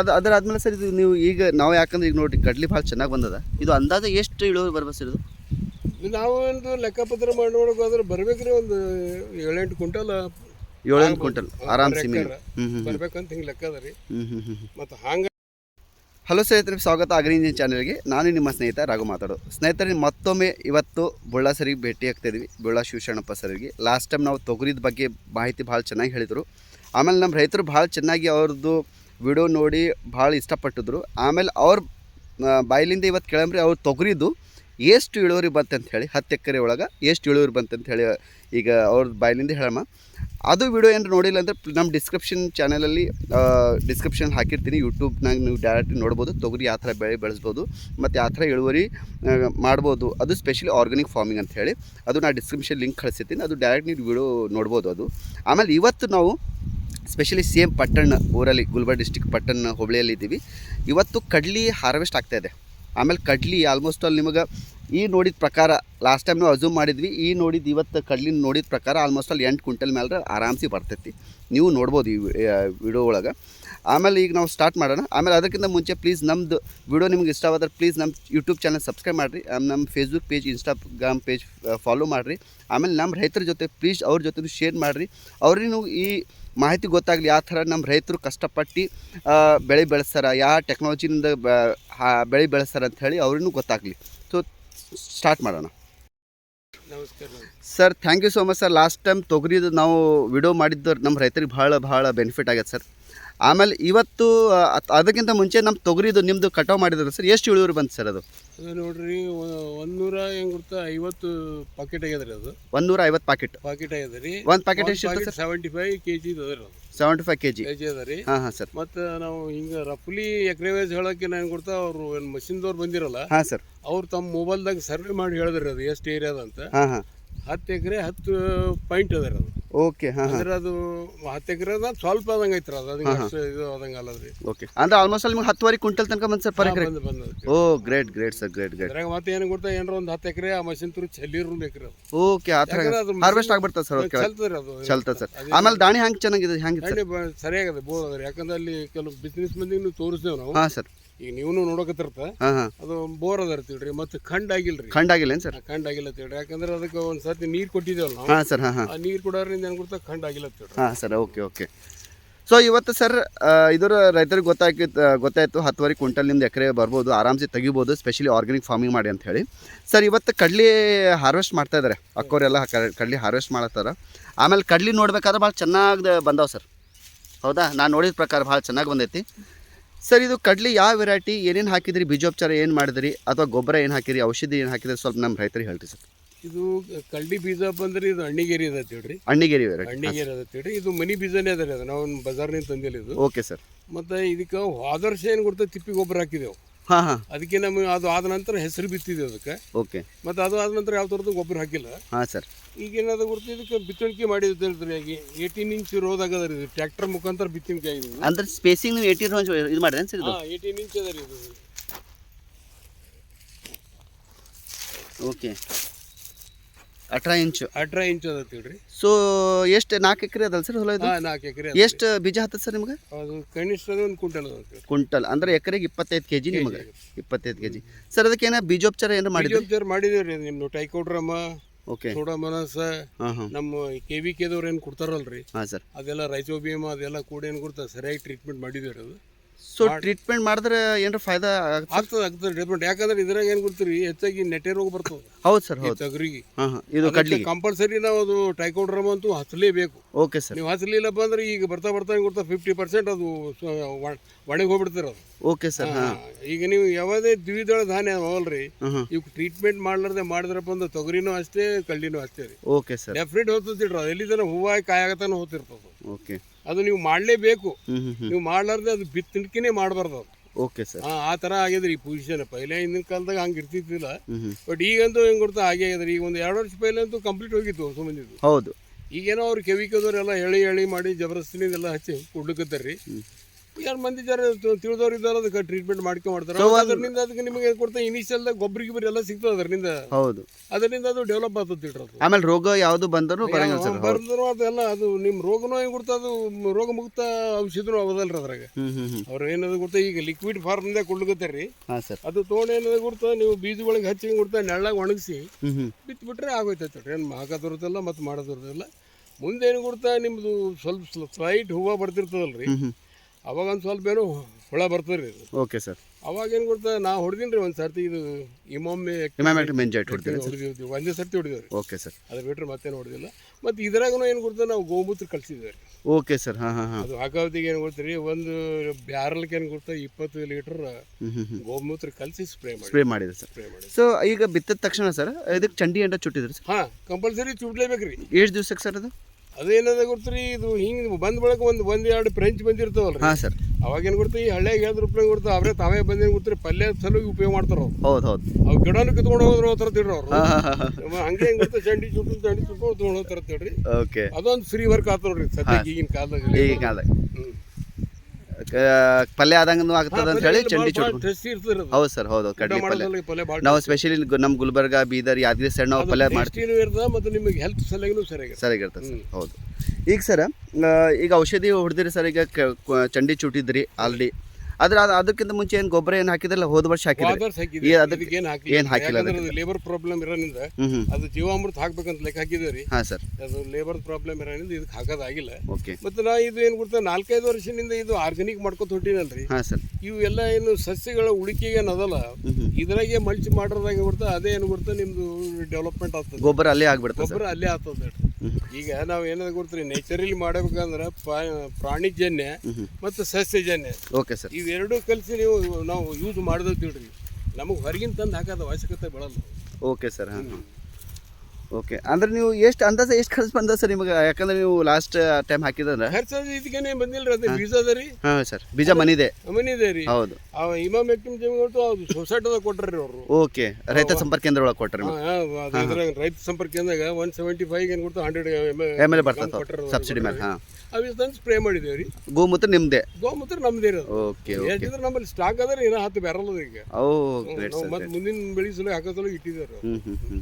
ಅದು ಅದರಾದ್ಮೇಲೆ ಸರ್ ಇದು ನೀವು ಈಗ ನಾವು ಯಾಕಂದ್ರೆ ಈಗ ನೋಡಿ ಕಡ್ಲಿ ಭಾಳ ಚೆನ್ನಾಗಿ ಬಂದದ. ಇದು ಅಂದಾಜ ಎಷ್ಟು ಇಳುವರಿ ಬರ್ಬೋದು ಸರ್ ಇದು? ನಾವು ಒಂದು ಲೆಕ್ಕಪತ್ರ ಮಾಡಿ ಹೋದ್ರೆ ಬರ್ಬೇಕ್ರಿ ಒಂದು ಏಳೆಂಟು ಕ್ವಿಂಟಲ್ ಏಳೆಂಟು ಕ್ವಿಂಟಲ್ ಆರಾಮ್ ಸಿಮಿ ಬರ್ಬೇಕಂತ ಹಿಂಗೆ ಲೆಕ್ಕ ಅದ ರೀ. ಮತ್ತು ಹಂಗೆ ಹಲೋ ಸ್ನೇಹಿತರಿಗೆ ಸ್ವಾಗತ ಅಗ್ರಿ ಇಂಜಿನ್ ಚಾನಲ್ಗೆ. ನಾನು ನಿಮ್ಮ ಸ್ನೇಹಿತ ರಾಘು ಮಾತಾಡೋ ಸ್ನೇಹಿತರಿಗೆ ಮತ್ತೊಮ್ಮೆ ಇವತ್ತು ಬುಳ್ಳ ಸರಿಗೆ ಭೇಟಿ ಆಗ್ತಾ ಇದ್ವಿ. ಬುಳ್ಳ ಶಿವಶರಣಪ್ಪ ಸರಿಗೆ. ಲಾಸ್ಟ್ ಟೈಮ್ ನಾವು ತೊಗರಿದ ಬಗ್ಗೆ ಮಾಹಿತಿ ಭಾಳ ಚೆನ್ನಾಗಿ ಹೇಳಿದರು. ಆಮೇಲೆ ನಮ್ಮ ರೈತರು ಭಾಳ ಚೆನ್ನಾಗಿ ಅವ್ರದ್ದು ವಿಡಿಯೋ ನೋಡಿ ಭಾಳ ಇಷ್ಟಪಟ್ಟಿದ್ರು. ಆಮೇಲೆ ಅವ್ರ ಬಾಯ್ಲಿಂದ ಇವತ್ತು ಕೇಳಂಬ್ರಿ ಅವ್ರು ತೊಗರಿದು ಎಷ್ಟು ಇಳುವರಿ ಬಂತಂತ ಹೇಳಿ ಹತ್ತು ಎಕರೆ ಒಳಗೆ ಎಷ್ಟು ಇಳುವರಿ ಬಂತಂತ ಹೇಳಿ ಈಗ ಅವ್ರ ಬಾಯಿಲಿಂದ ಹೇಳಮ್ಮ. ಅದು ವಿಡಿಯೋ ಏನು ನೋಡಿಲ್ಲ ಅಂದರೆ ನಮ್ಮ ಡಿಸ್ಕ್ರಿಪ್ಷನ್ ಚಾನಲಲ್ಲಿ ಡಿಸ್ಕ್ರಿಪ್ಷನ್ ಹಾಕಿರ್ತೀನಿ. ಯೂಟ್ಯೂಬ್ನಾಗ ನೀವು ಡೈರೆಕ್ಟ್ ನೋಡ್ಬೋದು. ತೊಗರಿ ಯಾವ ಥರ ಬೆಳೆ ಬೆಳೆಸ್ಬೋದು, ಮತ್ತು ಯಾವ ಥರ ಇಳುವರಿ ಮಾಡ್ಬೋದು. ಅದು ಸ್ಪೆಷಲಿ ಆರ್ಗಾನಿಕ್ ಫಾರ್ಮಿಂಗ್ ಅಂತ ಹೇಳಿ ಅದು ನಾನು ಡಿಸ್ಕ್ರಿಪ್ಷನ್ ಲಿಂಕ್ ಕಳಿಸಿರ್ತೀನಿ. ಅದು ಡೈರೆಕ್ಟ್ ನೀವು ವಿಡಿಯೋ ನೋಡ್ಬೋದು ಅದು. ಆಮೇಲೆ ಇವತ್ತು ನಾವು ಸ್ಪೆಷಲಿ ಸೇಮ್ ಪಟ್ಟಣ ಊರಲ್ಲಿ ಗುಲ್ಬರ್ಗ ಡಿಸ್ಟಿಕ್ ಪಟ್ಟಣ ಹೋಬಳಿಯಲ್ಲಿ ಇದ್ದೀವಿ ಇವತ್ತು ಕಡ್ಲಿ ಹಾರ್ವೆಸ್ಟ್ ಆಗ್ತಾ ಇದೆ. ಆಮೇಲೆ ಕಡ್ಲಿ ಆಲ್ಮೋಸ್ಟ್ ಅಲ್ಲಿ ನಿಮಗೆ ಈ ನೋಡಿದ ಪ್ರಕಾರ ಲಾಸ್ಟ್ ಟೈಮ್ ನಾವು ಅಸ್ಯೂಮ್ ಮಾಡಿದ್ವಿ, ಈ ನೋಡಿದ ಇವತ್ತು ಕಡ್ಲಿ ನೋಡಿದ ಪ್ರಕಾರ ಆಲ್ಮೋಸ್ಟ್ ಅಲ್ಲಿ ಎಂಟು ಕ್ವಿಂಟಲ್ ಮೇಲೆ ಆರಾಮ್ಸಿ ಬರ್ತೈತಿ. ನೀವು ನೋಡ್ಬೋದು ಈ ವಿಡಿಯೋ ಒಳಗೆ. ಆಮೇಲೆ ಈಗ ನಾವು ಸ್ಟಾರ್ಟ್ ಮಾಡೋಣ. ಆಮೇಲೆ ಅದಕ್ಕಿಂತ ಮುಂಚೆ ಪ್ಲೀಸ್ ನಮ್ಮದು ವಿಡಿಯೋ ನಿಮ್ಗೆ ಇಷ್ಟವಾದ್ರೆ ಪ್ಲೀಸ್ ನಮ್ಮ ಯೂಟ್ಯೂಬ್ ಚಾನಲ್ ಸಬ್ಸ್ಕ್ರೈಬ್ ಮಾಡಿರಿ. ನಮ್ಮ Facebook page Instagram page follow ಮಾಡಿರಿ. ಆಮೇಲೆ ನಮ್ಮ ರೈತರ ಜೊತೆ ಪ್ಲೀಸ್ ಅವ್ರ ಜೊತೆ ಶೇರ್ ಮಾಡಿರಿ. ಅವ್ರಿಗೂ ಈ ಮಾಹಿತಿ ಗೊತ್ತಾಗಲಿ ಆ ಥರ ನಮ್ಮ ರೈತರು ಕಷ್ಟಪಟ್ಟು ಬೆಳೆ ಬೆಳೆಸ್ತಾರೆ ಯಾವ ಟೆಕ್ನಾಲಜಿನಿಂದ ಬೆಳೆ ಬೆಳೆಸ್ತಾರೆ ಅಂತ ಹೇಳಿ ಅವ್ರಿಗೂ ಗೊತ್ತಾಗಲಿ. ಸೊ ಸ್ಟಾರ್ಟ್ ಮಾಡೋಣ. ನಮಸ್ಕಾರ sir thank you so much sir last time ತೊಗರಿದು ನಾವು ವಿಡಿಯೋ ಮಾಡಿದ್ದು ನಮ್ಮ ರೈತರಿಗೆ ಭಾಳ ಭಾಳ ಬೆನಿಫಿಟ್ ಆಗ್ಯದ ಸರ್ ಆಮೇಲೆ ಇವತ್ತು ಅದಕ್ಕಿಂತ ಮುಂಚೆ ನಮ್ಮ ತೊಗರಿದು ನಿಮ್ಮದು ಕಟಾವು ಮಾಡಿದ್ರೆ ಸರ್. ಎಷ್ಟು ಇಳುವರಿ ಬಂತು ಸರ್ ಅದು? ನೋಡ್ರಿ ಒಂದೂರ ಹೆಂಗ್ ಗೊತ್ತಾ ಐವತ್ತು ಪಾಕೆಟ್ ಆಗ್ಯದ ರೀ ಅದು. ಒಂದೂರ ಐವತ್ತು ಪ್ಯಾಕೆಟ್ ಪಾಕೆಟ್ ಆಗ್ಯದ ರೀ ಒಂದು ಪ್ಯಾಕೆಟ್ ಎಷ್ಟು ಸೆವೆಂಟಿ ಫೈವ್ ಕೆ ಜಿ ಅದ ರೀ seventy five K G K G ಅದ ರೀ. ಹಾಂ ಹಾಂ ಸರ್. ಮತ್ತು ನಾವು ಹಿಂಗೆ ರಫ್ಲಿ ಎಕರೆ ವೈಸ್ ಹೇಳಕ್ಕೆ ನಾನು ಕೊಡ್ತಾ ಅವರು ಏನು ಮಷಿನ್ದವ್ರು ಬಂದಿರಲ್ಲ ಹಾಂ ಸರ್. ಅವ್ರು ತಮ್ಮ ಮೊಬೈಲ್ದಾಗ ಸರ್ವೆ ಮಾಡಿ ಹೇಳಿದ್ರಿ ಅದು ಎಷ್ಟು ಏರಿಯಾದ ಅಂತ. ಹಾಂ ಹಾಂ. ಹತ್ತು ಎಕರೆ ಹತ್ತು ಪಾಯಿಂಟ್ ಅದ ರೀ ಅದು. ಓಕೆ ಹಾಂ ಹಾಂ. ಅಂದ್ರೆ ಅದು ಹತ್ತು ಎಕರೆ ಸ್ವಲ್ಪ ಆದಂಗೆ ಐತ್ರಿ ಅದು. ಅಷ್ಟು ಇದು ಆದಂಗೆ ಅಲ್ಲದ್ರಿ ಓಕೆ. ಅಂದ್ರೆ ಆಲ್ಮೋಸ್ಟ್ ಅಲ್ಲಿ ನಿಮ್ಗೆ ಹತ್ತುವರೆ ಕ್ವಿಂಟಲ್ ತನಕ ಬಂದು ಸರ್ ಪರ್ ಎಕರೆ? ಬಂದು ಓ great great sir great great ಅದ್ರಾಗ ಮತ್ತೆ ಏನು ಗೊತ್ತಾ ಏನಾರ ಒಂದು ಹತ್ತು ಎಕರೆ ಆ ಮಷಿನ್ ತುರು ಚೆಲ್ಲಿರು ಬೇಕ್ರಿ ಅದು. ಓಕೆ ಆ ಥರ ಯಾಕಂದ್ರೆ ಅದು ಹಾರ್ವೆಸ್ಟ್ ಆಗ್ಬಿಡ್ತದೆ ಸರ್ ಓಕೆ ಚಲ್ತದ್ರಿ ಅದು. ಚಲ್ತದೆ ಸರ್ ಆಮೇಲೆ ದಾಣಿ ಹಂಗೆ ಚೆನ್ನಾಗಿದೆ ಹಂಗೆ ಸರ್ ಎಣ್ಣೆ ಬ- ಸರಿಯಾಗದೆ ಬೋರ್ ಅದ್ರಿ. ಯಾಕಂದ್ರೆ ಅಲ್ಲಿ ಕೆಲವು ಬಿಸ್ನೆಸ್ ಮಂದಿಗೆ ತೋರಿಸ್ತೇವೆ ನಾವು. ಹಾಂ ಸರ್ ಈಗ ನೀವು ನೋಡಕತ್ತಿರ್ತ. ಹಾಂ ಹಾಂ. ಅದು ಬೋರ್ ಅದ ಇರ್ತೀವ್ರಿ ಮತ್ತೆ ಖಂಡ್ ಆಗಿಲ್ರಿ. ಖಂಡ ಆಗಿಲ್ಲ ಸರ್ ಖಂಡ ಖಂಡ್ ಆಗಿಲ್ಲ ತಿಳ್ರಿ. ಯಾಕಂದ್ರೆ ಅದಕ್ಕೆ ಒಂದ್ ಸರ್ತಿ ನೀರ್ ಕೊಟ್ಟಿದ್ದೇವಲ್ಲ ನಾವು. ಹಾಂ ಸರ್ ಹಾಂ ಹಾಂ. ಆ ನೀರ್ ಕೊಡೋದ್ರಿಂದ ಆಗಿಲ್ಲ ತಿಳ್ರಿ ಹಾಂ, ಸರ್, ಓಕೆ ಓಕೆ. ಸೊ ಇವತ್ತು ಸರ್ ಇದರ ರೈತರಿಗೆ ಗೊತ್ತಾಗಿ ಗೊತ್ತಾಯಿತು, ಹತ್ತುವರೆ ಕ್ವಿಂಟಲ್ ನಿಮ್ದು ಎಕರೆ ಬರ್ಬೋದು, ಆರಾಮ್ಸೆ ತೆಗಿಬೋದು ಸ್ಪೆಷಲಿ ಆರ್ಗ್ಯಾನಿಕ್ ಫಾರ್ಮಿಂಗ್ ಮಾಡಿ ಅಂತ ಹೇಳಿ. ಸರ್ ಇವತ್ತು ಕಡ್ಲಿ ಹಾರ್ವೆಸ್ಟ್ ಮಾಡ್ತಾ ಇದ್ದಾರೆ ಅಕ್ಕೋರೆಲ್ಲ ಕಡ್ಲಿ ಹಾರ್ವೆಸ್ಟ್ ಮಾಡತ್ತಾರ. ಆಮೇಲೆ ಕಡ್ಲಿ ನೋಡ್ಬೇಕಾದ್ರೆ ಭಾಳ ಚೆನ್ನಾಗಿ ಬಂದಾವ ಸರ್ ಹೌದಾ? ನಾನು ನೋಡಿದ ಪ್ರಕಾರ ಭಾಳ ಚೆನ್ನಾಗಿ ಬಂದೈತಿ. ಸರ್ ಇದು ಕಡ್ಲಿ ಯಾವ ವೆರೈಟಿ ಏನೇನು ಹಾಕಿದ್ರಿ, ಬೀಜೋಪಚಾರ ಏನು ಮಾಡಿದ್ರಿ, ಅಥವಾ ಗೊಬ್ಬರ ಏನು ಹಾಕಿರಿ ಔಷಧಿ ಏನು ಹಾಕಿದ್ರಿ, ಸ್ವಲ್ಪ ನಮ್ಮ ರೈತರಿಗೆ ಹೇಳ್ರಿ ಸರ್ ಇದು ಕಲ್ಡಿ ಬೀಜ ಬಂದ್ರೆ ಇದು ಅಣ್ಣಿಗೇರಿ ಅದ ತಿಳ್ರಿ ಅಣ್ಣಿಗೇರಿ ಹಣ್ಣಿಗೇರಿ ಅಣ್ಣಿಗೇರಿ ಅದ ತಿಳ್ರಿ ಇದು ಮನಿ ಬೀಜನೇ ಅದ ರೀ ಅದು. ನಾವು ಬಜಾರ್ನಿಂದ ತಂದಿಲ್ಲ ಇದು. Okay sir. ಮತ್ತೆ ಇದಕ್ಕೆ ಆದರ್ಶ ಏನು ಗೊತ್ತಾ? ತಿಪ್ಪಿ ಗೊಬ್ಬರ ಹಾಕಿದೆವು. ಅದಕ್ಕೆ ನಮಗೆ ಅದು ಆದ ನಂತರ ಹೆಸರು ಬಿತ್ತಿದೆ ಅದಕ್ಕೆ. ಓಕೆ. ಮತ್ತೆ ಅದು ಆದ ನಂತರ ಯಾವ ಥರದ್ದು ಗೊಬ್ಬರ ಹಾಕಿಲ್ಲ. ಹಾಂ ಸರ್. ಈಗೇನಾದ್ರು ಗೊತ್ತು? ಇದಕ್ಕೆ ಬಿತ್ತಣಿಕೆ ಮಾಡಿದ್ರಿ ಏಯ್ಟೀನ್ ಇಂಚ್ ಇರೋದಾಗದ್ರಿ ಆಗದ ರೀ ಟ್ರ್ಯಾಕ್ಟರ್ ಮುಖಾಂತರ ಬಿತ್ತಣಿಕೆ ಆಗಿದೆ ಅಂದ್ರೆ ಸ್ಪೇಸಿಂಗ್ ನೀವು ಏಯ್ಟೀನ್ ಇದು ಮಾಡಿದೆ ಸರ್ ಇದು? ಹಾಂ ಏಯ್ಟೀನ್ ಇಂಚ್ ಅದ ರೀ ಇದು. ಓಕೆ. ಅಠರ ಇಂಚು. ಅಠರ ಇಂಚು ಅದ ತಿಳ್ರಿ. ಸೊ ಎಷ್ಟು ನಾಲ್ಕು ಎಕರೆ ಅದಲ್ಲ ಸರ್ ಹೊಲ ಇದು? ಹಾಂ ನಾಲ್ಕು ಎಕರೆ ಎಷ್ಟು ಬೀಜ ಹತ್ತದ ಸರ್ ನಿಮ್ಗೆ? ಅದು ಕನಿಷ್ಠ ಒಂದು ಕ್ವಿಂಟಲ್ ಅದ ತಿಳ್ರಿ ಕುಂಟಲ್ ಅಂದ್ರೆ ಎಕರೆಗೆ ಇಪ್ಪತ್ತೈದು ಕೆ ಜಿ ನಿಮಗೆ? ಇಪ್ಪತ್ತೈದು ಕೆ ಜಿ ಸರ್ ಅದಕ್ಕೆ ಏನೋ ಬೀಜೋಪಚಾರ ಏನು ಮಾಡಿದ್ರಿ? ಬೀಜೋಪಚಾರ ಮಾಡಿದೇವ್ರಿ ರೀ ನಿಮ್ದು ಟೈಕೋಡ್ರಮ್ಮ ಓಕೆ. ಸೋಡಾ ಮನಸ ಹಾಂ ಹಾಂ. ನಮ್ಮ ಕೆ ವಿ ಕೆದವ್ರು ಏನು ಕೊಡ್ತಾರಲ್ರಿ? ಹಾಂ ಸರ್. ಅದೆಲ್ಲ ರೈಸೋಬಿಯಮ ಅದೆಲ್ಲ ಕೂಡ ಏನು ಕೊಡ್ತಾರೆ ಸರಿಯಾಗಿ ಟ್ರೀಟ್ಮೆಂಟ್ ಮಾಡಿದೇವ್ರಿ ಅದು. ಸೊ ಟ್ರೀಟ್ಮೆಂಟ್ ಮಾಡಿದ್ರೆ ಏನಾರ ಫಾಯ್ದಾ ಆಗ್ತದೆ ಆಗ್ತದೆ ಟ್ರೀಟ್ಮೆಂಟ್ ಯಾಕಂದ್ರೆ ಇದ್ರಾಗ ಏನು ಕೊಡ್ತೀರಿ ಹೆಚ್ಚಾಗಿ ನೆಟ್ಟೆ ರೋಗ ಬರ್ತದೆ. ಹೌದು ಸರ್ ಹೌದು. ತಗರಿಗೆ. ಇದು ಕಡ್ಲಿ ಕಂಪಲ್ಸರಿ ನಾವು ಅದು ಟೈಕೋಡ್ರಮ್ ಅಂತೂ ಹಚ್ಚಲೇಬೇಕು ಓಕೆ ಸರ್. ನೀವು ಹಚ್ಚಲಿಲ್ಲಪ್ಪ ಅಂದ್ರೆ ಈಗ ಬರ್ತಾ ಬರ್ತಾ ಕೊಡ್ತಾ ಫಿಫ್ಟಿ ಪರ್ಸೆಂಟ್ ಅದು ಒಣಗಿ ಹೋಗ್ಬಿಡ್ತೀರ ಅದು. ಓಕೆ ಸರ್ ಈಗ ನೀವು ಯಾವುದೇ ದ್ವಿದಳ ಧಾನ್ಯ ಅವಲ್ರಿ ಇವ್ ಟ್ರೀಟ್ಮೆಂಟ್ ಮಾಡ್ಲಾರ್ದೆ ಮಾಡಿದ್ರಪ್ಪ ಅಂದ್ರೆ ತೊಗರಿನೂ ಅಷ್ಟೇ ಕಳ್ಳಿನೂ ಅಷ್ಟೇ ರೀ. Okay sir. ಡೆಫಿನೆಟ್ ಹೋಗ್ತಿಡ್ರಿ ಎಲ್ಲಿ ಎಲ್ಲಿತನ ಹೂವಾಗಿ ಕಾಯಾಗತ್ತಾನು ಹೋಗ್ತಿರ್ತದೆ. ಓಕೆ. ಅದು ನೀವು ಮಾಡಲೇಬೇಕು. ನೀವು ಮಾಡ್ಲಾರ್ದೆ ಅದು ಬಿತ್ತಣಿಕೆನೇ ಮಾಡಬಾರ್ದು ಅದು. Okay sir. ಆ ಥರ ಆಗ್ಯದ್ರಿ ಈ ಪೊಸಿಷನ್ ಪೈಲೆ ಹಿಂದಿನ ಕಾಲದಾಗ ಹಂಗೆ ಇರ್ತಿದ್ದಿಲ್ಲ. ಬಟ್ ಈಗಂತೂ ಹೆಂಗೆ ಕೊಡ್ತಾ ಹಾಗೆ ಆಗ್ಯದ್ರಿ ಈಗ ಒಂದು ಎರಡು ವರ್ಷ ಪೈಲೆ ಅಂತೂ ಕಂಪ್ಲೀಟ್ ಹೋಗಿತ್ತು ಸುಮ್ಮನಿದ್ದು ಹೌದು. ಈಗೇನೋ ಅವ್ರು ಕೆವಿಕದವ್ರೆಲ್ಲ ಎಳಿ ಎಳಿ ಮಾಡಿ ಜಬರ್ದಸ್ತಿನಿಂದ ಎಲ್ಲ ಹಚ್ಚಿ ಕೊಡ್ಲಿಕ್ಕತ್ತಾರ್ರಿ ಯಾರು ಮಂದಿ ಜನ ತಿಳಿದವ್ರು ಇದ್ದಾರೆ ಅದಕ್ಕೆ ಟ್ರೀಟ್ಮೆಂಟ್ ಮಾಡ್ಕೊ ಮಾಡ್ತಾರೆ. ಅದರಿಂದ ಅದಕ್ಕೆ ನಿಮಗೆ ಕೊಡ್ತಾ ಇನಿಷಿಯಲ್ ಗೊಬ್ಬರ ಗಿಬ್ಬರ ಎಲ್ಲ ಸಿಗ್ತದೆ ಅದರಿಂದ. ಹೌದು. ಅದರಿಂದ ಅದು ಡೆವಲಪ್ ಆಗ್ತದೆ ಆಮೇಲೆ ರೋಗ ಯಾವುದು ಬಂದರೂ ಬರಂಗಿಲ್ಲ ಸರ್ ಬರ್ದ್ರು ಅದೆಲ್ಲ ಅದು ನಿಮ್ಮ ರೋಗನೂ ಹೆಂಗ್ ಕೊಡ್ತಾ ಅದು ರೋಗ ಮುಕ್ತ ಔಷಧಿನೂ ಅವದಲ್ರಿ ಅದ್ರಾಗ. ಅವ್ರ ಏನದ ಗುರ್ತ ಈಗ ಲಿಕ್ವಿಡ್ ಫಾರ್ಮ್ದಾಗ ಹಾಂ ಸರ್. ಅದು ತೊಗೊಂಡು ಏನದ ಕೊಡ್ತಾ ನೀವು ಬೀಜಗಳಿಗೆ ಹಚ್ಚಿ ಕೊಡ್ತಾ ನೆಳ್ಳಾಗ ಒಣಗಿಸಿ ಬಿಟ್ಬಿಟ್ರೆ ಆಗೋಯ್ತೈತೆ ಏನು ಹಾಕೋದಿರುತ್ತಲ್ಲ ಮತ್ತು ಮುಂದೆ ಮುಂದೇನು ಕೊಡ್ತಾ? ನಿಮ್ಮದು ಸ್ವಲ್ಪ ಸ್ಲೈಟ್ ಹೂವು ಬರ್ತಿರ್ತದಲ್ರಿ. ಅವಾಗ ಒಂದು ಸ್ವಲ್ಪ ಏನೋ ಹುಳ ಬರ್ತದೆ ರೀ ಓಕೆ ಸರ್ ಅವಾಗ ಏನು ಕೊಡ್ತದೆ ನಾ ಹೊಡೆದಿನಿ ರೀ ಒಂದು ಸರ್ತಿ ಇದು ಇಮೊಮ್ಮೆ ಮೆಂಜೈಟ್ ಹೊಡ್ತೀವಿ ಹೊಡೆದಿದ್ವಿ. ಒಂದೇ ಸರ್ತಿ ಹೊಡೆದಿವ್ರಿ. ಓಕೆ ಸರ್ ಅದು ಬಿಟ್ಟರೆ ಮತ್ತೇನು ಹೊಡೆದಿಲ್ಲ. ಮತ್ತು ಇದ್ರಾಗೂ ಏನು ಕೊಡ್ತದೆ ನಾವು ಗೋಮೂತ್ರ ಕಳ್ಸಿದ್ದೇವೆ ರೀ ಓಕೆ ಸರ್ ಹಾಂ ಹಾಂ ಹಾಂ. ಅದು ಹಾಕೋದಿಗೆ ಏನು ಕೊಡ್ತೀರಿ ಒಂದು ಬ್ಯಾರಲ್ಗೆ ಏನು ಗೊತ್ತಾ ಇಪ್ಪತ್ತು ಲೀಟರ್ ಗೋಮೂತ್ರ ಕಲಸಿ ಸ್ಪ್ರೇ ಮಾಡಿ ಸ್ಪ್ರೇ ಮಾಡಿದೆ ಸರ್ ಸ್ಪ್ರೇ ಮಾಡಿ ಸೊ ಈಗ ಬಿತ್ತಿದ ತಕ್ಷಣ ಸರ್ ಇದಕ್ಕೆ ಚಂಡಿ ಅಂಡ ಚುಟ್ಟಿದ್ರಿ ಸರ್ ಹಾಂ ಕಂಪಲ್ಸರಿ ಚುಡ್ಲೇಬೇಕ್ರಿ ಎಷ್ಟು ದಿವ್ಸಕ್ಕೆ ಸರ್ ಅದು? ಅದೇನದ ಗೊತ್ತ್ರಿ ಇದು ಹಿಂಗೆ ಬಂದ ಬಳಕ ಒಂದು ಒಂದು ಎರಡು ಫ್ರೆಂಚ್ ಬಂದಿರ್ತಾವಲ್ಲ ಹಾಂ ಸರ್. ಅವಾಗೇನು ಗೊತ್ತಾ ಈ ಹಳ್ಳಿಯಾಗ ಹೇಳಿದ ರೂಪಾಯಿ ಗೊತ್ತಾ ಅವರೇ ತಾವೇ ಬಂದೇನು ಗೊತ್ತ್ರಿ ಪಲ್ಯ ಸಲುವಾಗಿ ಉಪಯೋಗ ಮಾಡ್ತಾರ ಅವ್ರು. ಹೌದು ಹೌದು. ಅವು ಗಿಡನೂ ಕಿತ್ಕೊಂಡು ಹೋದ್ರು ಹೋಗ್ತಾರ ತಿಳ್ರಿ ಅವ್ರು. ಹಂಗೆ ಹೆಂಗ್ ಗೊತ್ತಾ ಚಂಡಿ ಚುಟ್ಟು ಚಂಡಿ ಚುಟ್ಟು ತೊಗೊಂಡು ಹೋಗ್ತಾರ ತಿಳ್ರಿ ಓಕೆ. ಅದೊಂದು ಫ್ರೀ ವರ್ಕ್ ಆತ ನೋಡ್ರಿ ಸದ್ಯಕ್ಕೆ ಈಗಿನ ಕಾಲದಾಗ. ಈಗ ಕಾಲ ಪಲ್ಯ ಆದಂಗೂ ಆಗ್ತದೆ ಅಂತ ಹೇಳಿ ಚಂಡಿ ಅದು. ಹೌದು ಸರ್ ಹೌದು ಕಡ್ಲಿ ಪಲ್ಯ. ನಾವು ಸ್ಪೆಷಲಿ ನಮ್ಮ ಗುಲ್ಬರ್ಗ ಬೀದರ್ ಯಾದಗಿರಿ ಸೈಡ್ ನಾವು ಪಲ್ಯ ಮಾಡ್ತೀವಿ. ಮತ್ತು ನಿಮಗೆ ಹೆಲ್ತ್ ಸಲುವಾಗಿನೂ ಸರಿಯಾಗಿ ಸರಿಯಾಗಿರ್ತದೆ ಸರ್ ಹೌದು. ಈಗ ಸರ್ ಈಗ ಔಷಧಿ ಹೊಡೆದಿರಿ ಸರ್ ಈಗ ಚಂಡಿ ಚುಟ್ಟಿದ್ರಿ ಆಲ್ರೆಡಿ. ಅದ್ರ ಅದ್- ಅದಕ್ಕಿಂತ ಮುಂಚೆ ಏನು ಗೊಬ್ಬರ ಏನು ಹಾಕಿದ್ರಲ್ಲ ಹೋದ ವರ್ಷ ಹಾಕಿದ್ರಿ? ಅದಕ್ಕೆ ಏನು ಏನ್ ಹಾಕಿಲ್ಲ ಲೇಬರ್ ಪ್ರಾಬ್ಲಮ್ ಇರೋದ್ರಿಂದ ಅದು ಜೀವಾಮೃತ ಹಾಕ್ಬೇಕಂತ ಲೆಕ್ಕ ಹಾಕಿದ್ದೇವೆ ರೀ. ಹಾಂ ಸರ್. ಅದು ಲೇಬರ್ ಪ್ರಾಬ್ಲಮ್ ಇರೋದ್ರಿಂದ ಇದಕ್ಕೆ ಹಾಕೋದಾಗಿಲ್ಲ. ಓಕೆ. ಮತ್ತೆ ನಾ ಇದು ಏನು ಗೊತ್ತಾ ನಾಲ್ಕೈದು ವರ್ಷದಿಂದ ಇದು ಆರ್ಗಾನಿಕ್ ಮಾಡ್ಕೊತ ಹೊಟ್ಟಿನಲ್ರಿ ಹಾಂ ಸರ್. ಇವೆಲ್ಲ ಏನು ಸಸ್ಯಗಳ ಉಳಿಕೆಗೆ ಏನದಲ್ಲ ಇದ್ರಾಗೆ ಮಲ್ಚಿ ಮಾಡೋದಾಗ ಗೊತ್ತಾ ಅದೇ ಏನು ಬರ್ತಾ ನಿಮ್ದು ಡೆವಲಪ್ಮೆಂಟ್ ಆಗ್ತದೆ. ಗೊಬ್ಬರ ಅಲ್ಲೇ ಆಗ್ಬಿಡ್ತದೆ ಸರ್. ಗೊಬ್ಬರ ಅಲ್ಲೇ ಆಗ್ತದೆ ಈಗ ನಾವು ಏನಾದ್ರು ಗೊತ್ತ್ರಿ ನೇಚರಲ್ಲಿ ಮಾಡಬೇಕಂದ್ರೆ ಪ್ರಾಣಿಜನ್ಯ ಮತ್ತು ಸಸ್ಯಜನ್ಯ. ಓಕೆ ಸರ್ ಇವೆರಡೂ ಕಲಿಸಿ ನೀವು ನಾವು ಯೂಸ್ ಮಾಡಿದ್ರಿ ನಮಗೆ ಹೊರಗಿನ ತಂದು ಹಾಕೋದು ಅವಶ್ಯಕತೆ ಬೀಳಲ್ಲ ಓಕೆ ಸರ್ ಹಾಂ ಓಕೆ ಅಂದ್ರೆ ನೀವು ಎಷ್ಟು ಅಂದಾಜ ಎಷ್ಟು ಖರ್ಚು ಬಂದ ಸರ್ ನಿಮಗೆ? ಯಾಕಂದ್ರೆ ನೀವು ಲಾಸ್ಟ್ ಟೈಮ್ ಹಾಕಿದ್ರೆ ಖರ್ಚು ಇದಕ್ಕೇನೆ ಬಂದಿಲ್ಲ ರೀ ಬೀಜ ಅದ ರೀ. ಹಾಂ ಸರ್. ಬೀಜ ಮನಿದೆ. ಮನಿದೆ ರೀ. ಹೌದು. ಅವ ಇಮಾಮ್ ಎಕ್ಟಿಮ್ ಜಮೀನು ಅದು ಸೊಸೈಟಿದಾಗ ಕೊಟ್ರಿ ಅವರು. ಓಕೆ ರೈತ ಸಂಪರ್ಕ ಕೇಂದ್ರ ಒಳಗೆ ಇದ್ರಾಗ ರೈತ ಸಂಪರ್ಕ ಕೇಂದ್ರ ಒನ್ ಸೆವೆಂಟಿ ಫೈವ್ ಏನು ಕೊಡ್ತು ಹಂಡ್ರೆಡ್ ಎಂ ಎಲ್ ಬರ್ತದೆ ಸಬ್ಸಿಡಿ ಮೇಲೆ ಹಾಂ. ಅವು ತಂದು ಸ್ಪ್ರೇ ಮಾಡಿದ್ದೇವೆ ರೀ. ಗೋಮೂತ್ರ ನಿಮ್ಮದೇ ಗೋಮೂತ್ರ ನಮ್ದೇ ಇರೋದು ಓಕೆ ಓಕೆ ಯಾಕಂದ್ರೆ ನಮ್ಮಲ್ಲಿ ಸ್ಟಾಕ್ ಅದ ರೀ ಏನೋ ಹತ್ತು ಬರಲ್ಲ ಈಗ. ಓ ಗ್ರೇಟ್ ಸರ್ ಮತ್ತೆ ಮುಂದಿನ ಬೆಳೆ ಸಲ ಹಾಕೋ ಸಲ ಇಟ್ಟಿದ್ದಾರೆ ಹ್ಞೂ ಹ್ಞೂ ಹ್ಞೂ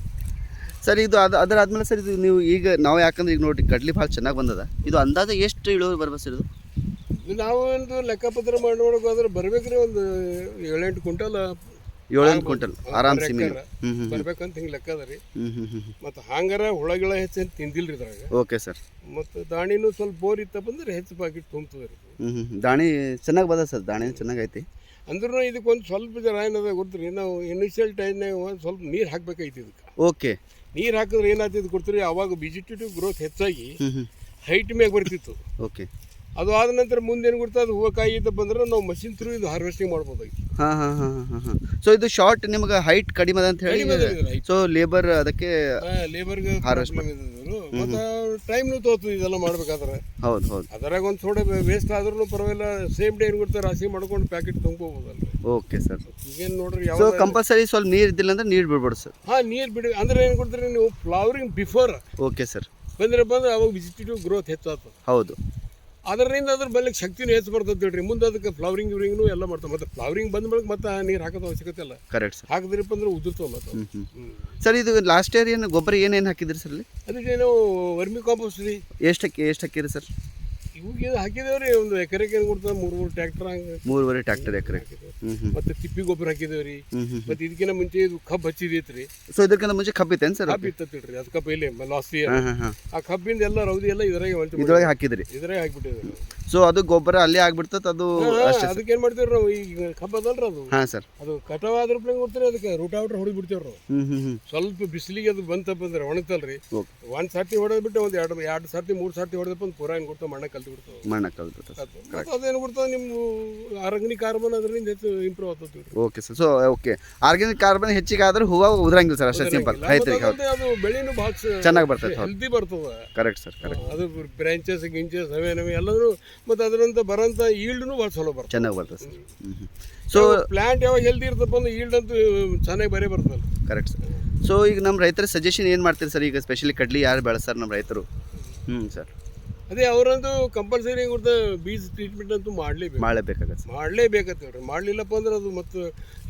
ಸರ್ ಇದು ಅದು ಅದರಾದ್ಮೇಲೆ ಸರ್ ಇದು ನೀವು ಈಗ ನಾವು ಯಾಕಂದ್ರೆ ಈಗ ನೋಡಿ ಕಡ್ಲಿ ಭಾಳ ಚೆನ್ನಾಗಿ ಬಂದದ. ಇದು ಅಂದಾಜು ಎಷ್ಟು ಇಳುವರಿ ಬರ್ಬೋದು ಸರ್ ಇದು? ನಾವು ಒಂದು ಲೆಕ್ಕಪತ್ರ ಮಾಡೋಕೆ ಹೋದ್ರೆ ಬರ್ಬೇಕ್ರಿ ಒಂದು ಏಳೆಂಟು ಕ್ವಿಂಟಲ್. ಏಳೆಂಟು ಕ್ವಿಂಟಲ್ ಆರಾಮ್ ಬರ್ಬೇಕಂತ ಹಿಂಗೆ ಲೆಕ್ಕ ಅದ ರೀ. ಮತ್ತು ಹಂಗಾರ ಹುಳಗಳ ಹೆಚ್ಚು ತಿಂದಿಲ್ರಿ ಇದ್ರಾಗ. Okay sir. ಮತ್ತು ದಾಣಿನೂ ಸ್ವಲ್ಪ ಬೋರ್ ಇತ್ತಪ್ಪ ಅಂದ್ರೆ ಹೆಚ್ಚು ಪಾಕಿಟ್ ತುಂಬ್ತದೆ ರೀ. ಹ್ಞೂ ದಾಣಿ ಚೆನ್ನಾಗಿ ಬದ ಸರ್ ದಾಣಿ ಚೆನ್ನಾಗೈತಿ ಐತಿ. ಅಂದ್ರೂ ಇದಕ್ಕೊಂದು ಸ್ವಲ್ಪ ಜನ ಏನದ ಗೊತ್ತ್ರಿ ನಾವು ಇನಿಷಿಯಲ್ ಟೈಮ್ನಾಗ ಒಂದು ಸ್ವಲ್ಪ ನೀರು ಹಾಕ್ಬೇಕಾಯ್ತು ಇದಕ್ಕೆ ಓಕೆ. ನೀರು ಹಾಕಿದ್ರೆ ಏನಾಗ್ತಿದ್ದು ಕೊಡ್ತೀರಿ ಅವಾಗ ವಿಜಿಟೇಟಿವ್ ಗ್ರೋತ್ ಹೆಚ್ಚಾಗಿ ಹೈಟ್ ಮ್ಯಾಗ ಬರ್ತಿತ್ತು. ಓಕೆ ಅದು ಆದ ನಂತರ ಮುಂದೆ ಏನು ಕೊಡ್ತಾ ಅದು ಹೂವು ಕಾಯಿ ಇದ್ದ ಬಂದ್ರೆ ನಾವು ಮಷಿನ್ ಥ್ರೂ ಇದು ಹಾರ್ವೆಸ್ಟಿಂಗ್ ಮಾಡ್ಬೋದಾಗಿ ಹಾಂ ಹಾಂ ಹಾಂ ಹಾಂ ಹಾಂ. ಸೊ ಇದು ಶಾರ್ಟ್ ನಿಮಗೆ ಹೈಟ್ ಕಡಿಮೆ ಅದ ಅಂತ ಹೇಳಿ ಸೊ ಲೇಬರ್ ಅದಕ್ಕೆ ಲೇಬರ್ಗೆ Harvest ಮತ್ತು ಟೈಮ್ನು ತೋತು ಇದೆಲ್ಲ ಮಾಡ್ಬೇಕಾದ್ರೆ. ಹೌದು ಹೌದು. ಅದ್ರಾಗ ಒಂದು ಥೋಡೆ ವೇಸ್ಟ್ ಆದ್ರೂ ಪರವಾಗಿಲ್ಲ. ಸೇಮ್ ಡೇ ಏನು ಕೊಡ್ತಾರೆ ರಾಶಿ ಮಾಡ್ಕೊಂಡು ಪ್ಯಾಕೆಟ್ ತುಂಬ್ಕೋಬೋದಲ್ರಿ. ಓಕೆ ಸರ್ ಈಗೇನು ನೋಡ್ರಿ ಸೊ ಯಾವ ಕಂಪಲ್ಸರಿ ಸ್ವಲ್ಪ ನೀರು ಇದ್ದಿಲ್ಲ ಅಂದ್ರೆ ನೀರು ಬಿಡ್ಬೋದು ಸರ್ ಹಾಂ ನೀರು ಬಿಡಿ. ಅಂದ್ರೆ ಏನು ಕೊಡ್ತೀರಿ ನೀವು? ಫ್ಲವರಿಂಗ್ ಬಿಫೋರ್ ಓಕೆ ಸರ್ ಬಂದ್ರೆ ಬಂದ್ರೆ ಅವಾಗ ವಿಜಿಟೇಟಿವ್ ಗ್ರೋತ್ ಹೆಚ್ಚಾಗ್ತದೆ ಹೌದು. ಅದರಿಂದ ಅದ್ರ ಬಲ್ಲಿ ಶಕ್ತಿನೂ ಹೆಚ್ಚು ಬರ್ತದೆ ಹೇಳ್ರಿ ಮುಂದೆ ಅದಕ್ಕೆ ಫ್ಲವರಿಂಗ್ ಇವ್ರಿಂಗ್ನು ಎಲ್ಲ ಮಾಡ್ತಾರೆ. ಮತ್ತೆ ಫ್ಲವರಿಂಗ್ ಬಂದ ಬಳಿಕ ಮತ್ತೆ ನೀರು ಹಾಕೋದು ಅವಶ್ಯಕತೆ ಇಲ್ಲ. ಕರೆಕ್ಟ್ ಸರ್ ಹಾಕಿದ್ರಪ್ಪ ಅಂದ್ರೆ ಉದುರ್ತವೆ ಮತ್ತೆ ಹ್ಮ್. ಸರ್ ಇದು ಲಾಸ್ಟ್ ಇಯರ್ ಏನು ಗೊಬ್ಬರ ಏನೇನು ಹಾಕಿದ್ರಿ ಸರ್ ಅಲ್ಲಿ? ಅದಕ್ಕೆ ನಾವು ವರ್ಮಿ ಕಾಂಪೋಸ್ಟ್ ರೀ. ಎಷ್ಟು ಹಾಕಿ ಎಷ್ಟು ಹಾಕಿರಿ ಸರ್ ಇವಾಗ ಹಾಕಿದೇವ್ರಿ? ಒಂದು ಎಕರೆಗೆ ಏನು ಕೊಡ್ತಾರೆ? ಮೂರು ಮೂರು ಟ್ರ್ಯಾಕ್ಟರ್ ಹಂಗೆ. ಮೂರುವರೆ ಟ್ರ್ಯಾಕ್ಟರ್ ಎಕರೆ ಮತ್ತೆ ತಿಪ್ಪಿ ಗೊಬ್ಬರ ಹಾಕಿದೇವ್ರಿ. ಮತ್ತೆ ಇದಕ್ಕಿಂತ ಮುಂಚೆ ಇದು ಕಬ್ಬು ಹಚ್ಚಿದೈತ್ರಿ. ಸೊ ಇದಕ್ಕಿಂತ ಮುಂಚೆ ಕಬ್ಬಿತ್ತೇನು ಸರ್ ಕಬ್ಬು ಇತ್ತಲ್ರಿ ಅದು ಕಬ್ಬು ಇಲ್ಲಿ ಲಾಸ್ಟ್ ಇಯರ್ ಆ ಕಬ್ಬಿಂದ ಎಲ್ಲ ರೌದಿ ಎಲ್ಲ ಇದ್ರಾಗೆ ಹೊಲ್ಟಿ ಇದ್ರೊಳಗೆ ಹಾಕಿದ್ರಿ. ಇದ್ರಾಗೆ ಹಾಕ್ಬಿಟ್ಟಿದ್ರು ಸೊ ಅದು ಗೊಬ್ಬರ ಅಲ್ಲೇ ಆಗ್ಬಿಡ್ತದ ಅದು ಅಷ್ಟೇ ಅದಕ್ಕೆ ಏನು ಮಾಡ್ತೀವಿ ನಾವು? ಈಗ ಕಬ್ಬು ಅದಲ್ರಿ ಅದು. ಹಾ ಸರ್. ಅದು ಕಟಾವ್ ಆದ್ರ ಪ್ಲೇ ಕೊಡ್ತೀರಿ ಅದಕ್ಕೆ ರೂಟಾವಿಟ್ರ್ ಹೊಡಿ ನಾವು. ಹ್ಞೂ ಸ್ವಲ್ಪ ಬಿಸಿಲಿಗೆ ಅದು ಬಂತಪ್ಪ ಅಂದ್ರೆ ಒಣಗ್ತಲ್ರಿ. ಓಕೆ. ಒಂದ್ ಸರ್ತಿ ಹೊಡೆದ್ಬಿಟ್ಟು ಒಂದು ಎರಡು ಎರಡು ಸರ್ತಿ ಮೂರು ಸರ್ತಿ ಹೊಡೆದಪ್ಪ ಒಂದು ಪೂರ ಕೊಡ್ತಾವ ಮಣ್ಣ ಕಲ್ತು ಬಿಡ್ತಾವ ಮಣ್ಣ ಕಲ್ಬಿಡ್ತದೆ ಅದು. ಏನು ಅದೇನು ಕೊಡ್ತಾವೆ ನಿಮ್ಮ ಆರ್ಗನಿಕ್ ಕಾರ್ಬನ್ ಅದರಿಂದ ಹೆಚ್ಚು ಇಂಪ್ರೂವ್ ಆಗ್ತದೆ okay sir. So okay. Organic carbon ಹೆಚ್ಚಿಗೆ ಆದ್ರೆ ಹೂವು ಉದ್ರಂಗಿಲ್ಲ ಸರ್ ಅಷ್ಟೇ ಸಿಂಪಲ್. ಐತ್ರಿ ಹೌದು. ಅದು ಬೆಳೆನೂ ಭಾಳ ಚೆನ್ನಾಗಿ ಬರ್ತೈತೆ ಹೌದು. ಹೆಲ್ದಿ ಬರ್ತದೆ. ಕರೆಕ್ಟ್ ಸರ್ ಕರೆಕ್ಟ್ ಅದು ಬ್ರಾಂಚಸ್ ಗಿಂಚಸ್ ಅವೇ ನಮಗೆ ಎಲ್ಲರೂ ಮತ್ತು ಅದರಂತ ಬರೋಂಥ ಈಲ್ಡ್ನು ಭಾಳ ಚಲೋ ಬರ್ತದೆ. ಚೆನ್ನಾಗಿ ಬರ್ತದೆ ಸರ್. ಸೊ ಪ್ಲಾಂಟ್ ಯಾವಾಗ ಹೆಲ್ದಿ ಇರ್ತಪ್ಪ ಅಂದ್ರೆ ಈಲ್ಡ್ ಅಂತೂ ಚೆನ್ನಾಗಿ ಬರೇ ಬರ್ತದಲ್ಲ. ಕರೆಕ್ಟ್ ಸರ್ ಸೊ ಈಗ ನಮ್ಮ ರೈತರ ಸಜೆಷನ್ ಏನು ಮಾಡ್ತೀರಿ ಸರ್ ಈಗ ಸ್ಪೆಷಲಿ ಕಡ್ಲಿ ಯಾರು ಬೆಳೆಸ್ತಾರೆ ನಮ್ಮ ರೈತರು? ಹ್ಞೂ ಸರ್ ಅದೇ ಅವರಂತೂ ಕಂಪಲ್ಸರಿ ಕೊಡ್ತಾ ಬೀಜ ಟ್ರೀಟ್ಮೆಂಟ್ ಅಂತೂ ಮಾಡಲೇಬೇಕು. ಮಾಡಲೇಬೇಕಾಗತ್ತೆ. ಮಾಡಲೇಬೇಕಂತ ಹೇಳ್ರಿ ಮಾಡಲಿಲ್ಲಪ್ಪ ಅಂದ್ರೆ ಅದು ಮತ್ತು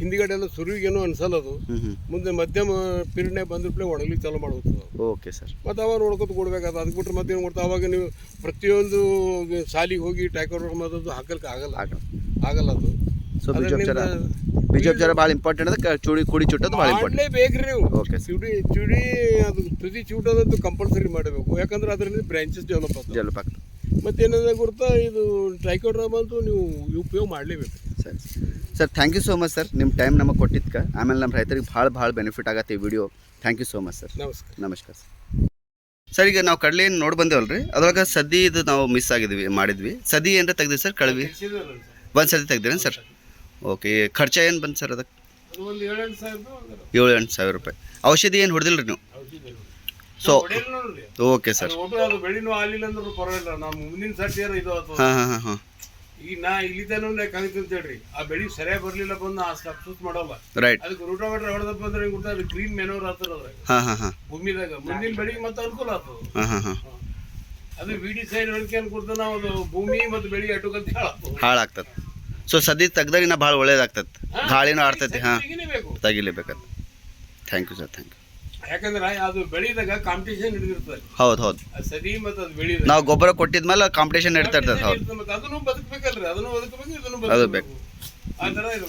ಹಿಂದಿಗಡೆ ಎಲ್ಲ ಸುರುವಿಗೇನೋ ಅನ್ಸಲ್ಲ ಅದು. ಮುಂದೆ ಮಧ್ಯಮ ಪೀರಿಯಡ್ನೇ ಬಂದ್ಬಿಟ್ಲೆ ಒಣಗ್ಲಿ ಚಾಲು ಮಾಡ್ಬೋದು ಓಕೆ ಸರ್. ಮತ್ತು ಅವಾಗ ನೋಡ್ಕೊತ ಕೊಡ್ಬೇಕಾದ ಅದಕ್ಕೆ ಬಿಟ್ರೆ ಮತ್ತೇನು ಕೊಡ್ತಾ ಅವಾಗ ನೀವು ಪ್ರತಿಯೊಂದು ಸಾಲಿಗೆ ಹೋಗಿ ಟ್ಯಾಕರ್ ಮಾಡೋದು ಹಾಕಲಿಕ್ಕೆ ಆಗಲ್ಲ. ಆಗಲ್ಲ. ಆಗಲ್ಲ ಅದು. ಸೊ ಬೀಜೋಪಚಾರ ಬಹಳ ಭಾಳ ಇಂಪಾರ್ಟೆಂಟ್ ಅದಕ್ಕೆ ಚೂಡಿ ಕುಡಿ ಚುಟ್ಟೋದು ಭಾಳ ಇಂಪಾರ್ಟೆಂಟ್ ಬೇಕ್ರಿ ನೀವು. ಓಕೆ ಚುಡಿ ಚುಡಿ ಅದು ತುದಿ ಚೂಟೋದಂತೂ ಕಂಪಲ್ಸರಿ ಮಾಡಬೇಕು. ಯಾಕಂದ್ರೆ ಅದರಿಂದ ಬ್ರಾಂಚಸ್ ಡೆವಲಪ್ ಆಗ್ತದೆ ಡೆವಲಪ್ ಆಗ್ತದೆ ಮತ್ತೇನಂದ್ರೆ ಗುರ್ತಾ ಇದು ಟ್ರೈಕೋಡ್ರಾಮ್ ಅಂತೂ ನೀವು ಉಪಯೋಗ ಮಾಡಲೇಬೇಕು. ಸರಿ sir. Thank you so much sir ನಿಮ್ಮ ಟೈಮ್ ನಮಗೆ ಕೊಟ್ಟಿದ್ಕ. ಆಮೇಲೆ ನಮ್ಮ ರೈತರಿಗೆ ಭಾಳ ಭಾಳ ಬೆನಿಫಿಟ್ ಆಗತ್ತೆ ಈ video thank you so much sir ನಮಸ್ಕಾರ. ನಮಸ್ಕಾರ ಸರ್ ಸರ್ ಈಗ ನಾವು ಕಡಲೆ ಏನು ನೋಡಿ ಬಂದೇವಲ್ಲ ರೀ ಅದ್ರೊಳಗೆ ಸದಿ ಇದು ನಾವು ಮಿಸ್ ಆಗಿದ್ವಿ ಮಾಡಿದ್ವಿ. ಸದಿ ಏನರ ತೆಗ್ದಿವಿ ಸರ್ ಕಳವಿ. ಒಂದು ಸದಿ ತೆಗ್ದಿರೇನು ಸರ್ ಓಕೆ ಖರ್ಚ ಏನು ಬಂತು ಸರ್ ಅದಕ್ಕೆ ಏಳು ಎಂಟು ಸಾವಿರ ರೂಪಾಯಿ. ಔಷಧಿ ಏನು ಹೊಡೆದಿಲ್ಲ ರೀ ನೀವು ಸೊ ಓಕೆ ಸರ್. ಹಾಂ ಹಾಂ ಹಾಂ ಹಾಂ. ಈಗ ನಾ ಇಲ್ಲಿ ತನಕ ಕಾಯ್ತು ಅಂತ ಹೇಳ್ರಿ ಆ ಬೆಳಿ ಸರಿಯಾಗಿ ಬರ್ಲಿಲ್ಲ ಬಂದು ಆ ಅಷ್ಟು ಮಾಡೋಲ್ಲ. ರೈಟ್ ಅದಕ್ಕೆ ರೂಟೋಮೀಟರ್ ಹೊಡೆದಪ್ಪ ಅಂದ್ರೆ ಗೊತ್ತಾ? ಅದು ಗ್ರೀನ್ ಮೆನೋರ್ ಆಗ್ತದ ಅದ್ರಾಗ. ಹಾಂ ಭೂಮಿದಾಗ. ಮುಂದಿನ ಬೆಳಿಗ್ಗೆ ಮತ್ತೆ ಅನುಕೂಲ ಆಗ್ತದ ಅದು. ವಿಡಿ ಸೈಡ್ ಹೊಲಿಕೆ ಅನ್ಕೊಡ್ತ ನಾವು ಅದು ಭೂಮಿ ಮತ್ತು ಬೆಳಿ ಹೇಳತ್ತು ಹಾಳಾಗ್ತದೆ. ಸೊ ಸದ್ಯ ತೆಗ್ದಾಗ ಇನ್ನೂ ಭಾಳ ಒಳ್ಳೇದಾಗ್ತದೆ ಗಾಳಿನೂ ಆಡ್ತೈತಿ ಹಾಂ. ಬೇಕು ತೆಗಿಲೇಬೇಕಂತ. Thank you sir thank you ಯಾಕಂದ್ರೆ ಅದು ಬೆಳಿದಾಗ ಕಾಂಪಿಟೇಷನ್ ಹಿಡಿದಿರ್ತದೆ. ಹೌದು ಹೌದು. ಸದಿ ಮತ್ತು ಅದು ಬೆಳಿ ನಾವು ಗೊಬ್ಬರ ಕೊಟ್ಟಿದ್ಮೇಲೆ ಕಾಂಪಿಟೇಷನ್ ಇಡ್ತಾ ಇರ್ತದೆ ಹೌದು. ಅದನ್ನು ಬದುಕಬೇಕಲ್ರಿ ಅದನ್ನು ಬದುಕಬೇಕು ಇದನ್ನು ಬದುಕಬೇಕು. ಆ ಥರ ಇದು